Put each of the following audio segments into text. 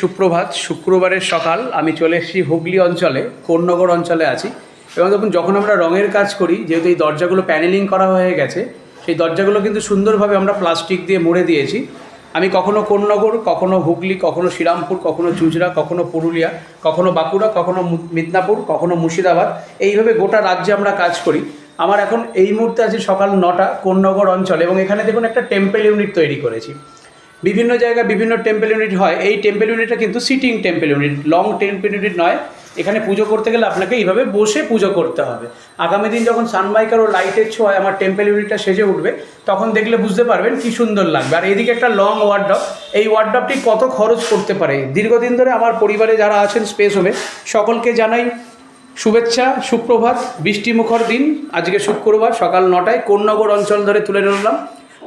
সুপ্রভাত। শুক্রবারের সকাল। আমি চলে এসেছি হুগলি অঞ্চলে, কোন্নগর অঞ্চলে আছি। এবং দেখুন, যখন আমরা রঙের কাজ করি, যেহেতু এই দরজাগুলো প্যানেলিং করা হয়ে গেছে, সেই দরজাগুলো কিন্তু সুন্দরভাবে আমরা প্লাস্টিক দিয়ে মুড়ে দিয়েছি। আমি কখনো কোন্নগর, কখনো হুগলি, কখনো শ্রীরামপুর, কখনো চুচড়া, কখনো পুরুলিয়া, কখনো বাঁকুড়া, কখনো মিদনাপুর, কখনো মুর্শিদাবাদ। এইভাবে গোটা রাজ্যে আমরা কাজ করি। আমার এখন এই মুহূর্তে আছে সকাল নটা, কোন্নগর অঞ্চলে। এবং এখানে দেখুন, একটা টেম্পেল ইউনিট তৈরি করেছি। বিভিন্ন জায়গায় বিভিন্ন টেম্পল ইউনিট হয়। এই টেম্পল ইউনিটটা কিন্তু sitting temple unit long temple unit নয়। এখানে পুজো করতে গেলে আপনাকে এইভাবে বসে পুজো করতে হবে। আগামী দিন যখন সানমাইকার ও লাইটের ছোঁয়ায় আমার টেম্পল ইউনিটটা সেজে উঠবে, তখন দেখলে বুঝতে পারবেন কি সুন্দর লাগবে। আর এদিকে একটা লং ওয়ার্ডপ এই ওয়ার্ডপটি কত খরচ করতে পারে? দীর্ঘদিন ধরে আমার পরিবারে যারা আছেন স্পেস হবে সকলকে জানাই শুভেচ্ছা, সুপ্রভাত, বৃষ্টিমুখর দিন। আজকে শুক্রবার, সকাল নটায়, কোন্নগর অঞ্চল ধরে তুলে নিলাম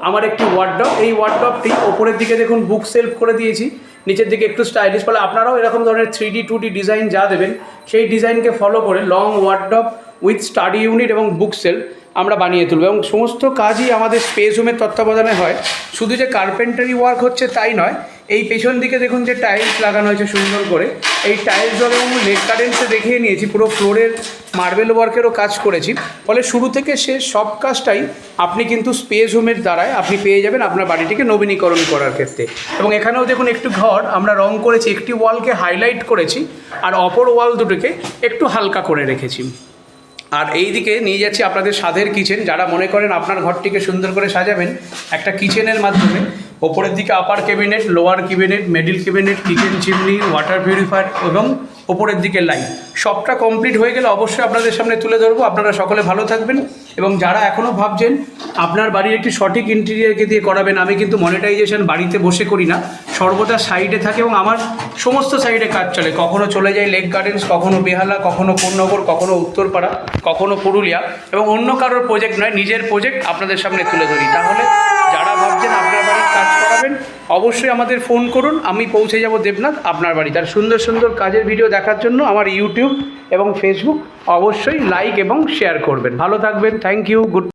আমার একটি ওয়ার্ডপ এই ওয়ার্ডপটি ওপরের দিকে দেখুন বুক সেলফ করে দিয়েছি, নিচের দিকে একটু স্টাইলিশ ফলে আপনারাও এরকম ধরনের three D two D design যা দেবেন, সেই ডিজাইনকে ফলো করে long wardrobe with study unit এবং বুক সেলফ আমরা বানিয়ে তুলব। এবং সমস্ত কাজই আমাদের স্পেস হোমের তত্ত্বাবধানে হয়। শুধু যে কার্পেন্টারি ওয়ার্ক হচ্ছে তাই নয়, এই পেছন দিকে দেখুন যে টাইলস লাগানো হয়েছে সুন্দর করে। এই টাইলস এবং লেগ কার্ডেন্সে দেখিয়ে নিয়েছি, পুরো ফ্লোরের মার্বেল ওয়ার্কেরও কাজ করেছি। ফলে শুরু থেকে শেষ সব কাজটাই আপনি কিন্তু স্পেস হোমের দ্বারায় আপনি পেয়ে যাবেন আপনার বাড়িটিকে নবীনীকরণ করার ক্ষেত্রে। এবং এখানেও দেখুন একটু ঘর, আমরা রং করেছি, একটি ওয়ালকে হাইলাইট করেছি, আর অপর ওয়াল দুটোকে একটু হালকা করে রেখেছি। আর এই দিকে নিয়ে যাচ্ছি আপনাদের স্বাদের কিচেন যারা মনে করেন আপনার ঘরটিকে সুন্দর করে সাজাবেন, একটা কিচেনের মাধ্যমে। ওপরের দিকে upper cabinet lower cabinet middle cabinet kitchen chimney water purifier এবং ওপরের দিকে লাইট সবটা কমপ্লিট হয়ে গেলে অবশ্যই আপনাদের সামনে তুলে ধরবো। আপনারা সকলে ভালো থাকবেন এবং যারা এখনও ভাবছেন আপনার বাড়ির একটি সঠিক ইন্টেরিয়ারকে দিয়ে করাবেন, আমি কিন্তু মনিটাইজেশন বাড়িতে বসে করি না। সর্বদা সাইডে থাকে এবং আমার সমস্ত সাইডে কাজ চলে। কখনো চলে যায় লেক গার্ডেন্স কখনো বেহালা, কখনো কোন্নগর, কখনো উত্তরপাড়া, কখনো পুরুলিয়া এবং অন্য কারোর প্রজেক্ট নয়, নিজের প্রজেক্ট আপনাদের সামনে তুলে ধরি। তাহলে ভাবছেন আপনার বাড়ির কাজ করাবেন, অবশ্যই আমাদের ফোন করুন, আমি পৌঁছে যাব দেবনাথ আপনার বাড়ি তার সুন্দর সুন্দর কাজের ভিডিও দেখার জন্য আমার ইউটিউব এবং ফেসবুক অবশ্যই লাইক এবং শেয়ার করবেন। ভালো থাকবেন থ্যাংক ইউ গুড